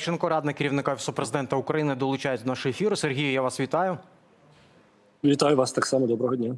Шенко, радник керівника Офісу президента України, долучається до нашого ефіру. Сергію, я вас вітаю. Вітаю вас так само. Доброго дня.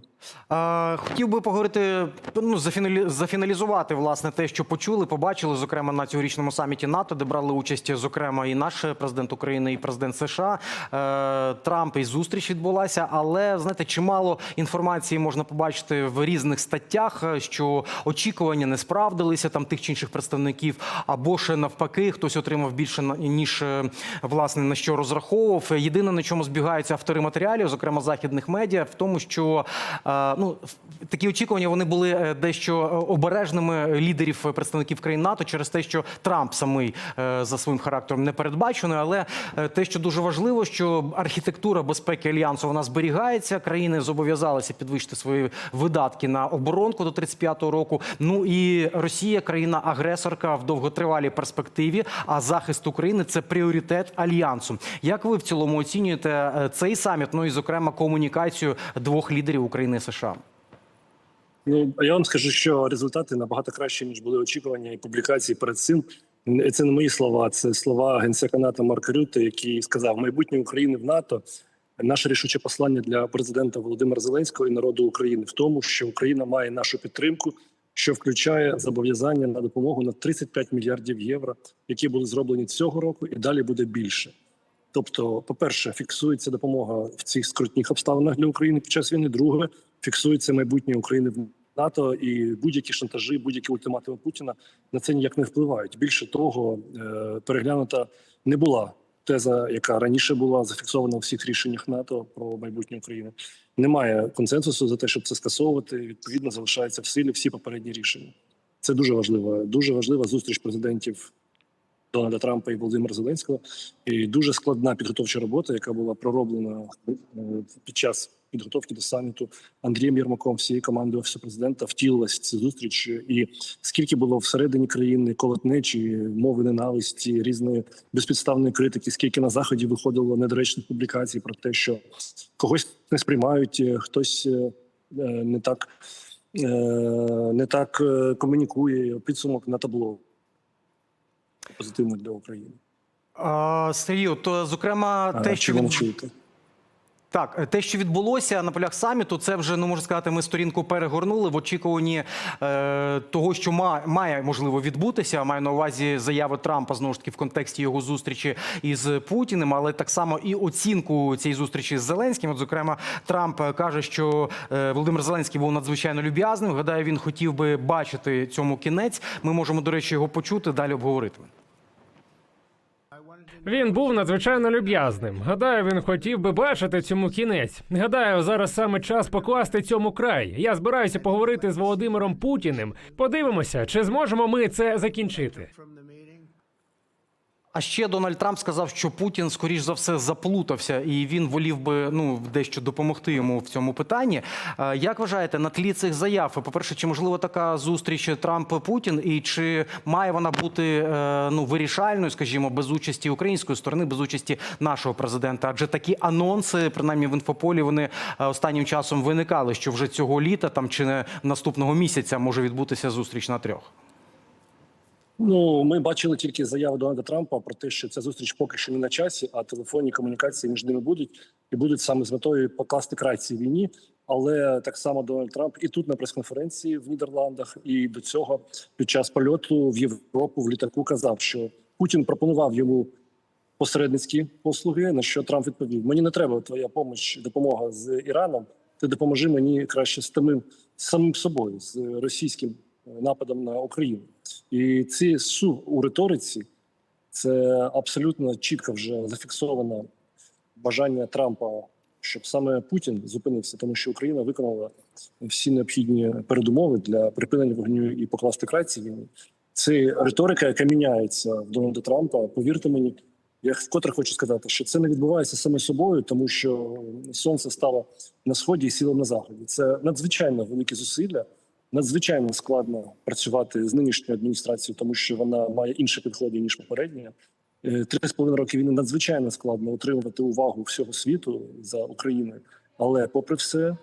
Е, Хотів би поговорити, ну зафіналі... зафіналізувати власне те, що почули, побачили, зокрема на цьогорічному саміті НАТО, де брали участь, зокрема, і наш президент України, і президент США. Е, Трамп і зустріч відбулася. Але знаєте, чимало інформації можна побачити в різних статтях, що очікування не справдилися там тих чи інших представників, або ж навпаки, хтось отримав більше ніж е, власне на що розраховував. Єдине на чому збігаються автори матеріалів, зокрема західних медіа, в тому, що е, ну такі очікування вони були е, дещо обережними лідерів е, представників країн НАТО через те, що Трамп самий е, за своїм характером не передбачений. Але е, те, що дуже важливо, що архітектура безпеки альянсу вона зберігається. Країни зобов'язалися підвищити свої видатки на оборонку до 35-го року. Ну і Росія, країна-агресорка в довготривалій перспективі. А захист України це пріоритет альянсу. Як ви в цілому оцінюєте е, цей саміт? Ну і зокрема комунікацію двох лідерів України і США? Ну я вам скажу, що результати набагато кращі ніж були очікування і публікації перед цим. Це не мої слова, це слова генсека НАТО Марка Рюте, який сказав: майбутнє України в НАТО. Наше рішуче послання для президента Володимира Зеленського і народу України в тому, що Україна має нашу підтримку, що включає зобов'язання на допомогу на 35 мільярдів євро, які були зроблені цього року, і далі буде більше. Тобто, по-перше, фіксується допомога в цих скрутних обставинах для України під час війни. Друге, фіксується майбутнє України в НАТО і будь-які шантажі, будь-які ультиматуми Путіна на це ніяк не впливають. Більше того, е, переглянута не була теза, яка раніше була зафіксована у всіх рішеннях НАТО про майбутнє України. Немає консенсусу за те, щоб це скасовувати. Відповідно, залишаються в силі всі попередні рішення. Це дуже важливо. Дуже важлива зустріч президентів Дональда Трампа і Володимира Зеленського. І дуже складна підготовча робота, яка була пророблена е, під час підготовки до саміту Андрієм Єрмаком, всією командою офісу президента втілилась в цю зустріч. І скільки було всередині країни колотнечі, мови ненависті, різної безпідставної критики, скільки на заході виходило недоречних публікацій про те, що когось не сприймають, е, хтось е, не так. Не так комунікує підсумок на табло позитивно для України. А, Сергію, то зокрема, те, А, що від... чуєте? Так, те, що відбулося на полях саміту, це вже ну можна сказати, ми сторінку перегорнули в очікуванні е, того, що ма, має можливо відбутися. Маю на увазі заяви Трампа знову ж таки в контексті його зустрічі із Путіним, але так само і оцінку цієї зустрічі з Зеленським. От, зокрема, Трамп каже, що е, Володимир Зеленський був надзвичайно люб'язним. Гадаю, він хотів би бачити цьому кінець. Ми можемо, до речі, його почути далі обговорити. Він був надзвичайно люб'язним. Гадаю, він хотів би бачити цьому кінець. Гадаю, зараз саме час покласти цьому край. Я збираюся поговорити з Володимиром Путіним. Подивимося, чи зможемо ми це закінчити. А ще Дональд Трамп сказав, що Путін, скоріш за все, заплутався, і він волів би ну дещо допомогти йому в цьому питанні. Е, Як вважаєте, на тлі цих заяв, по перше, чи можливо така зустріч Трамп-Путін, і чи має вона бути е, ну вирішальною, скажімо, без участі української сторони, без участі нашого президента? Адже такі анонси, принаймні в інфополі, вони е, останнім часом виникали, що вже цього літа там чи не наступного місяця може відбутися зустріч на трьох. Ну ми бачили тільки заяву Дональда Трампа про те, що ця зустріч поки що не на часі, а телефонні комунікації між ними будуть і будуть саме з метою покласти край цій війні. Але так само Дональд Трамп і тут на прес-конференції в Нідерландах, і до цього під час польоту в Європу в літаку казав, що Путін пропонував йому посередницькі послуги. На що Трамп відповів: Мені не треба твоя помощь, допомога з Іраном. Ти допоможи мені краще з самим самим собою, з російським нападом на Україну. І ці су у риториці це абсолютно чітко вже зафіксовано бажання Трампа, щоб саме Путін зупинився, тому що Україна виконала всі необхідні передумови для припинення вогню і покласти край цій війні. Це риторика, яка міняється в Дональда Трампа. Повірте мені, я вкотре хочу сказати, що це не відбувається саме собою, тому що сонце стало на сході і сіло на заході. Це надзвичайно великі зусилля. Надзвичайно складно працювати з нинішньою адміністрацією, тому що вона має інше підходи ніж попередня. Е, Три з половиною роки війни надзвичайно складно отримувати увагу всього світу за Україною. Але, попри все,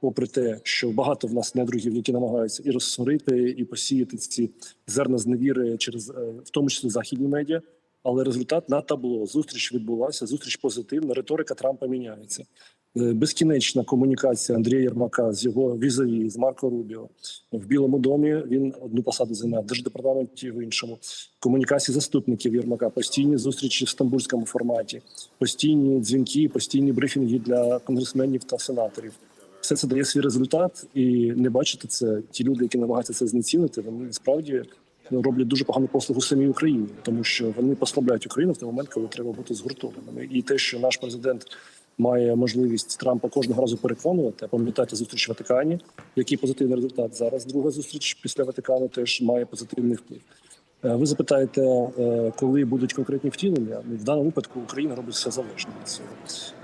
попри те, що багато в нас недругів, які намагаються і розсварити, і посіяти ці зерна зневіри через е, в тому числі західні медіа. але результат на табло. Зустріч відбулася, зустріч позитивна. Риторика Трампа міняється. Е, Безкінечна комунікація Андрія Єрмака з його візаві, з Марко Рубіо в Білому домі. Він одну посаду займає в держдепартаменті в іншому. Комунікації заступників Єрмака, постійні зустрічі в стамбульському форматі, постійні дзвінки, постійні брифінги для конгресменів та сенаторів. Все це дає свій результат, і не бачити це. Ті люди, які намагаються це знецінити, вони справді роблять дуже погану послугу самій Україні, тому що вони послабляють Україну в той момент, коли треба бути згуртованими. І те, що наш президент має можливість Трампа кожного разу переконувати, а пам'ятати зустріч в Ватикані, який позитивний результат. Зараз друга зустріч після Ватикану теж має позитивний вплив. Е, Ви запитаєте, е, коли будуть конкретні втілення? Ну, в даному випадку Україна робить все залежно від цього.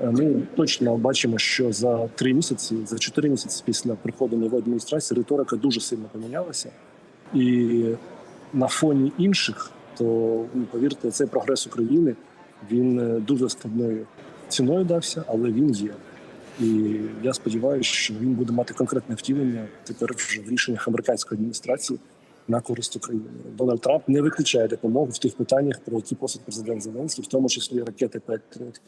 Е, Ми точно бачимо, що за три місяці, за чотири місяці після приходу нової адміністрації риторика дуже сильно помінялася, і на фоні інших, то ну, повірте, цей прогрес України він дуже складною ціною дався, але він є. І я сподіваюся, що він буде мати конкретне втілення тепер вже в рішеннях американської адміністрації на користь України. Дональд Трамп не виключає допомогу в тих питаннях, про які просить президент Зеленський, в тому числі ракети Петріот,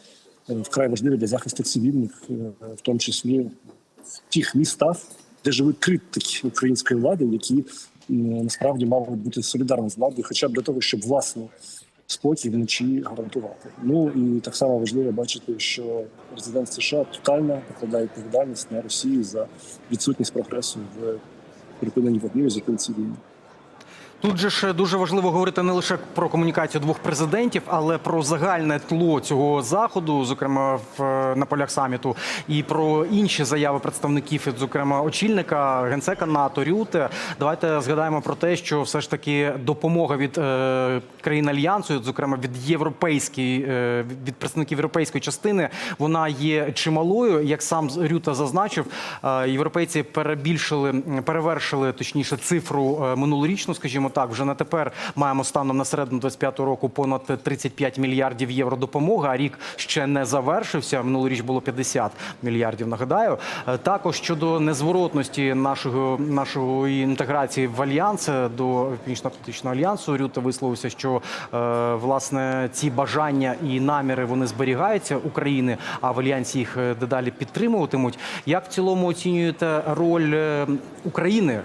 е, вкрай важливі для захисту цивільних, е, в тому числі в тих містах, де живуть критики української влади, які насправді мали бути солідарні з владою, хоча б для того, щоб власну спокій вночі гарантувати. Ну і так само важливо бачити, що президент США тотально покладає відповідальність на Росію за відсутність прогресу в припиненні вогню і зупинці війни. Тут же ж дуже важливо говорити не лише про комунікацію двох президентів, але про загальне тло цього заходу, зокрема в на полях саміту, і про інші заяви представників, зокрема очільника генсека НАТО Рюте. Давайте згадаємо про те, що все ж таки допомога від е, країн альянсу, зокрема від європейської е, від представників європейської частини, вона є чималою. Як сам Рюта зазначив, е, європейці перебільшили, перевершили точніше цифру е, минулорічну, скажімо так. Вже на тепер маємо станом на середину 25-го року понад 35 мільярдів євро допомоги. А рік ще не завершився. Минулоріч було 50 мільярдів. Нагадаю, Е, також щодо незворотності нашого нашої інтеграції в альянс е, до північно-атлантичного альянсу. Рюта висловився, що е, власне ці бажання і наміри вони зберігаються України, а в альянсі їх дедалі підтримуватимуть. Як в цілому оцінюєте роль України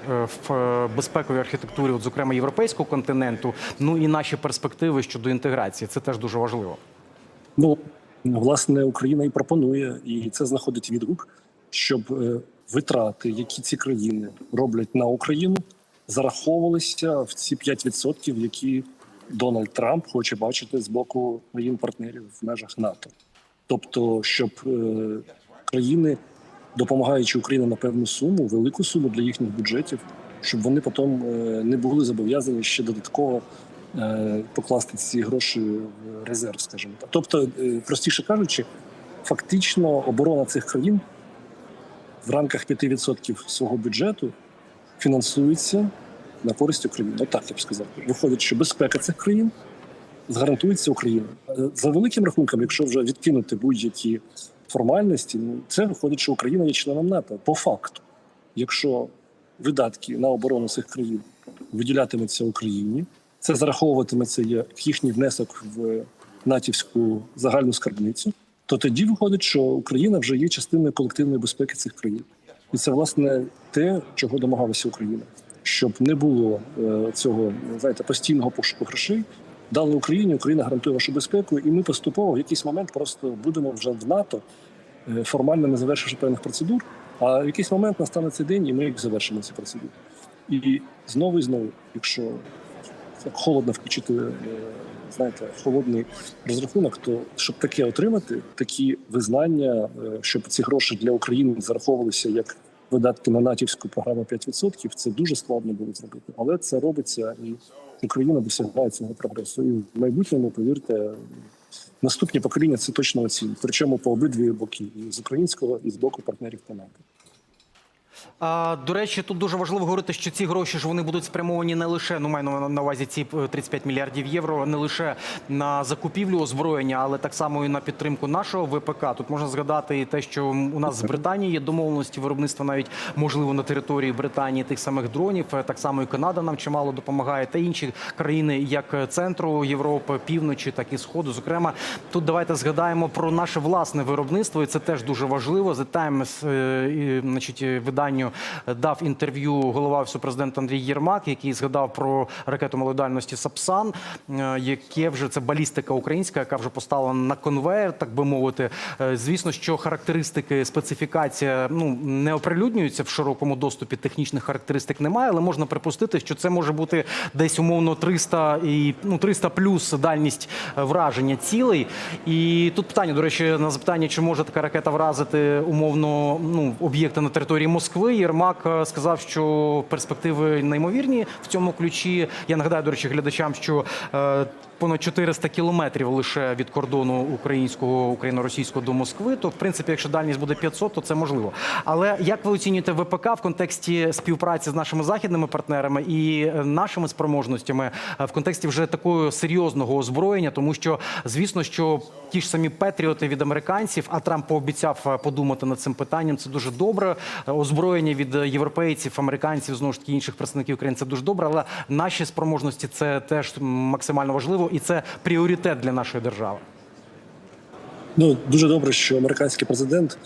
в безпековій архітектурі, от, зокрема європейського континенту? Ну і наші перспективи щодо інтеграції? Це теж дуже важливо. Ну власне, Україна і пропонує, і це знаходить відгук, щоб е, витрати, які ці країни роблять на Україну, зараховувалися в ці 5%, які Дональд Трамп хоче бачити з боку країн-партнерів в межах НАТО. Тобто, щоб е, країни, допомагаючи Україні на певну суму, велику суму для їхніх бюджетів, щоб вони потім е, не були зобов'язані ще додатково е, покласти ці гроші в резерв, скажімо так. Тобто, е, простіше кажучи, фактично оборона цих країн в рамках 5% свого бюджету фінансується на користь України. Отак я б сказав. Виходить, що безпека цих країн згарантується Україною. Е, За великим рахунком, якщо вже відкинути будь-які формальності, ну це виходить, що Україна є членом НАТО по факту. Якщо видатки на оборону цих країн виділятимуться Україні, це зараховуватиметься як їхній внесок в натівську загальну скарбницю, то тоді виходить, що Україна вже є частиною колективної безпеки цих країн, і це власне те, чого домагалася Україна, щоб не було е, цього знаєте постійного пошуку грошей. Дали Україні, Україна гарантує вашу безпеку, і ми поступово в якийсь момент просто будемо вже в НАТО, е, формально не завершивши певних процедур. А в якийсь момент настане цей день, і ми завершимо ці процедури. І знову і знову, якщо холодно включити, е, знаєте, холодний розрахунок, то щоб таке отримати, такі визнання, е, щоб ці гроші для України зараховувалися як видатки на натівську програму 5%, це дуже складно було зробити. Але це робиться, і Україна досягає цього прогресу. І в майбутньому, повірте, наступні покоління це точно оцінять. Причому по обидві боки, і з українського, і з боку партнерів по НАТО. А, до речі, тут дуже важливо говорити, що ці гроші ж вони будуть спрямовані не лише ну маю на- увазі ці е, 35 мільярдів євро, не лише на закупівлю озброєння, але так само і на підтримку нашого ВПК. Тут можна згадати і те, що у нас з Британією є домовленості виробництва навіть можливо на території Британії тих самих дронів. Е, Так само і Канада нам чимало допомагає, та інші країни, як центру Європи, півночі, так і сходу. Зокрема, тут давайте згадаємо про наше власне виробництво, і це теж дуже важливо. The Times, е, значить, е, виданню е, дав інтерв'ю голова офісу президента Андрій Єрмак, який згадав про ракету малодальності Сапсан, е, яке вже це балістика українська, яка вже поставлена на конвейер, так би мовити. Е, Звісно, що характеристики, специфікація ну не оприлюднюються в широкому доступі. Технічних характеристик немає, але можна припустити, що це може бути десь умовно 300 і ну 300 плюс дальність е, враження цілей. І тут питання, до речі, на запитання, чи може така ракета вразити умовно ну об'єкти на території Москви. Єрмак е, сказав, що перспективи неймовірні в цьому ключі. Я нагадаю, до речі, глядачам, що е, понад 400 кілометрів лише від кордону українського україно-російського до Москви. То в принципі, якщо дальність буде 500, то це можливо. Але як ви оцінюєте ВПК в контексті співпраці з нашими західними партнерами і е, нашими спроможностями е, в контексті вже такого серйозного озброєння, тому що звісно, що ті ж самі Петріоти від американців, а Трамп пообіцяв е, подумати над цим питанням. Це дуже добре. Озброєння від європейців, американців, знову ж таки інших представників України. Це дуже добре. Але наші спроможності це теж максимально важливо, і це пріоритет для нашої держави. Ну дуже добре, що американський президент,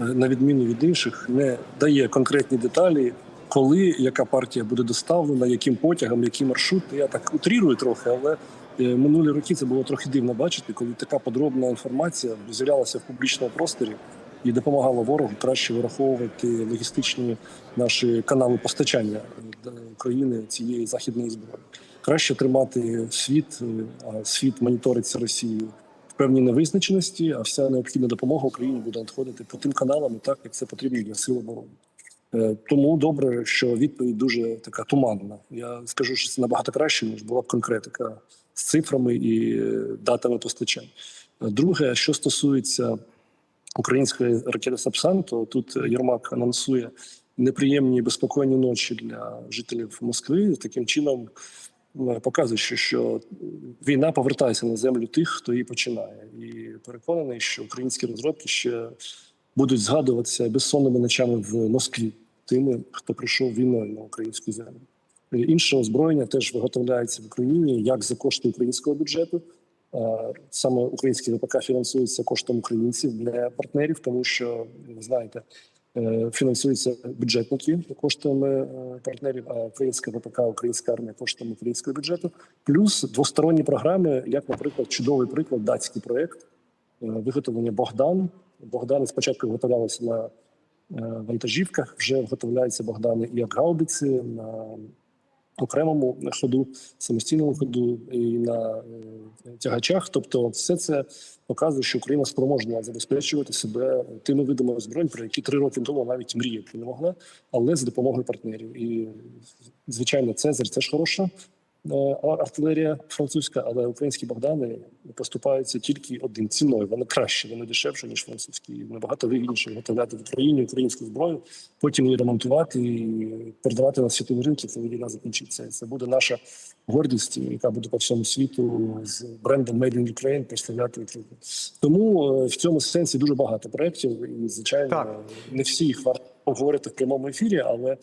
е, на відміну від інших, не дає конкретні деталі, коли яка партія буде доставлена, яким потягом, який маршрут. Я так утрірую трохи, але е, минулі роки це було трохи дивно бачити, коли така подробна інформація з'являлася в публічному просторі і допомагала ворогу краще вираховувати логістичні наші канали постачання до України цієї західної зброї. Краще тримати світ, е, а світ моніториться Росією в певній невизначеності, а вся необхідна допомога Україні буде надходити по тим каналам, так як це потрібно для сил оборони. Е, Тому добре, що відповідь дуже така туманна. Я скажу, що це набагато краще, ніж була б конкретика з цифрами і е, датами постачань. Друге, що стосується української ракети Сапсан, то тут Єрмак анонсує неприємні безпокійні ночі для жителів Москви. Таким чином показує, що, війна повертається на землю тих, хто її починає, і переконаний, що українські розробки ще будуть згадуватися безсонними ночами в Москві, тими, хто прийшов війною на українську землю. Інше озброєння теж виготовляється в Україні як за кошти українського бюджету. Е, Саме український ВПК фінансується коштом українців для партнерів, тому що ви знаєте, е, фінансуються бюджетники коштами е, партнерів, а українська ВПК, українська армія коштами українського бюджету, плюс двосторонні програми, як, наприклад, чудовий приклад, датський проект е, виготовлення Богдан. Богдани спочатку виготовлялися на вантажівках, вже виготовляються Богдани і як гаубиці на окремому ходу, самостійному ходу і на е, тягачах. Тобто, все це показує, що Україна спроможна забезпечувати себе тими видами озброєнь, про які три роки тому навіть мріяти не могла, але з допомогою партнерів. І звичайно, Цезарь це ж хороша артилерія французька, але українські Богдани поступаються тільки один ціною. Вони краще, вони дешевше ніж французькі. Набагато вигідніше виготовляти в Україні українську зброю, потім її ремонтувати і передавати на світові ринки, коли війна закінчиться. Це буде наша гордість, яка буде по всьому світу з брендом Made in Ukraine представляти Україну. Тому е, в цьому сенсі дуже багато проєктів, і звичайно Так. не всі їх варто обговорити в прямому ефірі, але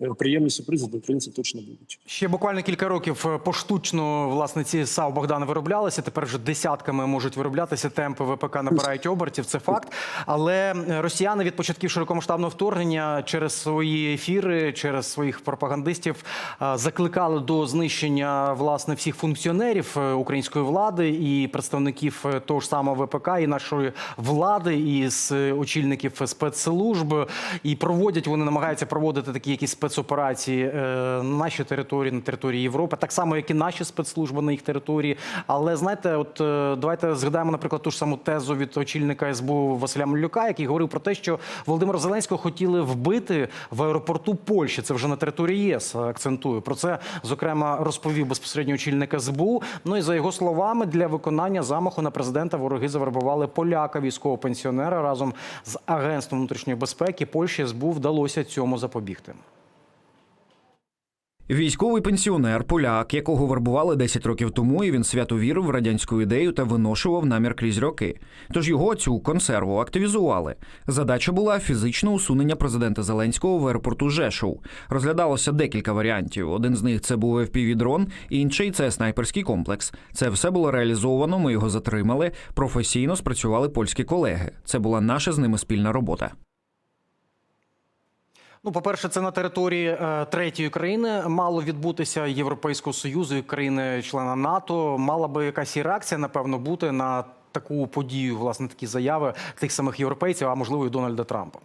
е, приємні сюрпризи для українців точно будуть. Ще буквально кілька років е, поштучно власне ці САУ Богдани вироблялися. Тепер вже десятками можуть вироблятися. Темпи ВПК набирають обертів. Це факт. Але е, росіяни від початків широкомасштабного вторгнення через свої ефіри, через своїх пропагандистів закликали до знищення власне всіх функціонерів української влади і представників того ж самого ВПК і нашої влади, і з очільників спецслужб. І проводять вони намагаються проводити такі якісь спецоперації е, на нашій території, на території Європи, так само, як і наші спецслужби на їх території. Але знаєте, от е, давайте згадаємо, наприклад, ту ж саму тезу від очільника СБУ Василя Малюка, який говорив про те, що Володимира Зеленського хотіли вбити в аеропорту Польщі. Це вже на території ЄС. Акцентую про це. Зокрема, розповів безпосередньо очільник СБУ. Ну і за його словами, для виконання замаху на президента вороги завербували поляка, військового пенсіонера разом з агентством внутрішньої безпеки Польщі СБУ вдалося цьому запобігти. Військовий пенсіонер, поляк, якого вербували 10 років тому, і він свято вірив в радянську ідею та виношував намір крізь роки. Тож його цю консерву активізували. Задача була фізичне усунення президента Зеленського в аеропорту Жешов. Розглядалося декілька варіантів. Один з них це був FPV-дрон, інший це снайперський комплекс. Це все було реалізовано. Ми його затримали. Професійно спрацювали польські колеги. Це була наша з ними спільна робота. Ну, по-перше, це на території е, третьої країни мало відбутися Європейського союзу і країни-члена НАТО. Мала би якась і реакція, напевно, бути на таку подію, власне, такі заяви тих самих європейців, а можливо, і Дональда Трампа.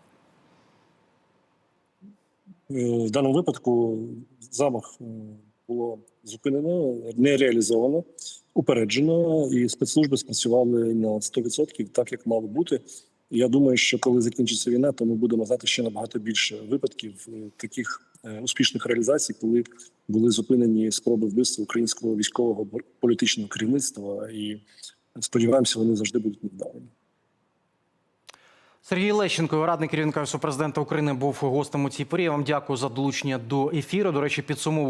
Е, В даному випадку замах е, було зупинено, не реалізовано, упереджено, і спецслужби спрацювали на 100% так, як мало бути. Я думаю, що коли закінчиться війна, то ми будемо знати ще набагато більше випадків е, таких е, успішних реалізацій, коли були зупинені спроби вбивства українського військового політичного керівництва, і сподіваємося, вони завжди будуть невдалими. Сергій Лещенко, радник керівника президента України, був гостем у цій порі. Я вам дякую за долучення до ефіру. До речі, підсумовую.